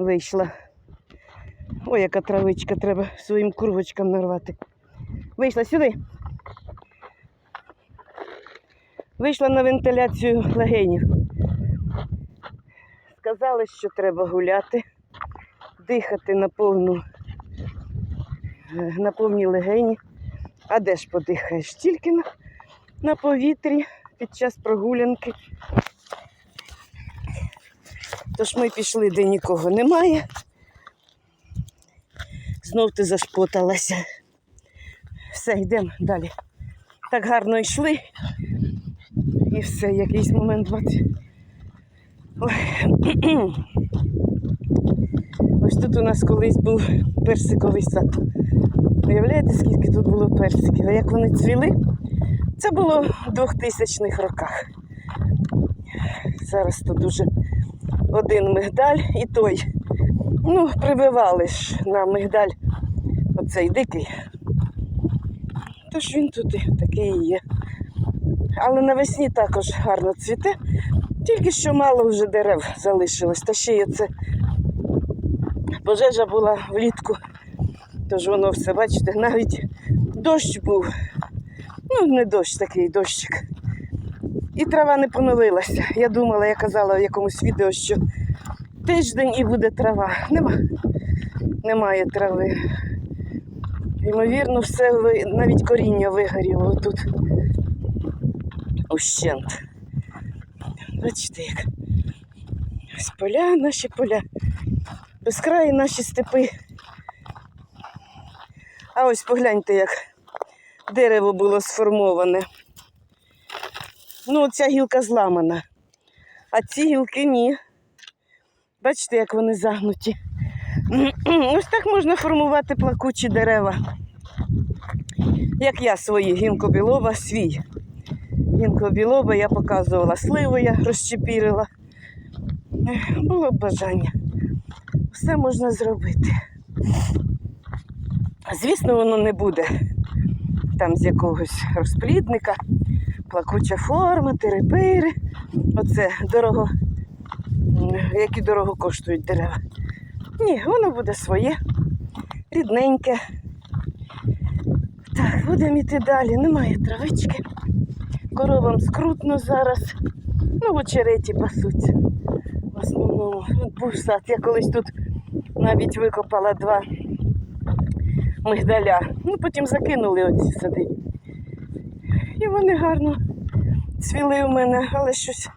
Вийшла. Ой, яка травичка, треба своїм курвочкам нарвати. Вийшла сюди. Вийшла на вентиляцію легенів. Сказали, що треба гуляти, дихати на повну, на повні легені. А де ж подихаєш? Тільки на, на повітрі під час прогулянки. Тож ми пішли, де нікого немає. Знов ти зашпоталася. Все, йдемо далі. Так гарно йшли. І все, якийсь момент 20. Ой. Ось тут у нас колись був персиковий сад. Уявляєте, скільки тут було персиків? А як вони цвіли? Це було в 2000-х роках. Зараз тут дуже один мигдаль і той. Ну, прививали ж на мигдаль оцей дикий. Тож він тут такий є. Але навесні також гарно цвіте, тільки що мало вже дерев залишилось. Та ще й оце пожежа була влітку, тож воно все, бачите, навіть дощ був. Ну, не дощ такий дощик. І трава не поновилася. Я думала, я казала в якомусь відео, що тиждень і буде трава. Нема. Немає трави. Ймовірно, все навіть коріння вигоріло тут. Ущент. Бачите, як ось поля, наші поля, безкраї наші степи. А ось погляньте, як дерево було сформоване. Ну, ця гілка зламана. А ці гілки ні. Бачите, як вони загнуті. Ось так можна формувати плакучі дерева. Як я свої гінкобілова свій. Гінкобілоба я показувала сливу, я розчепірила. Було б бажання. Все можна зробити. Звісно, воно не буде там з якогось розплідника, плакуча форма, терепири. Оце дорого, які дорого коштують дерева. Ні, воно буде своє, рідненьке. Так, будемо йти далі. Немає травички. Коровам скрутно зараз. Ну, в очереті пасуться. В основному. Був сад. Я колись тут навіть викопала два мигдаля. Ну, потім закинули оці сади. Вони гарно цвіли у мене, але щось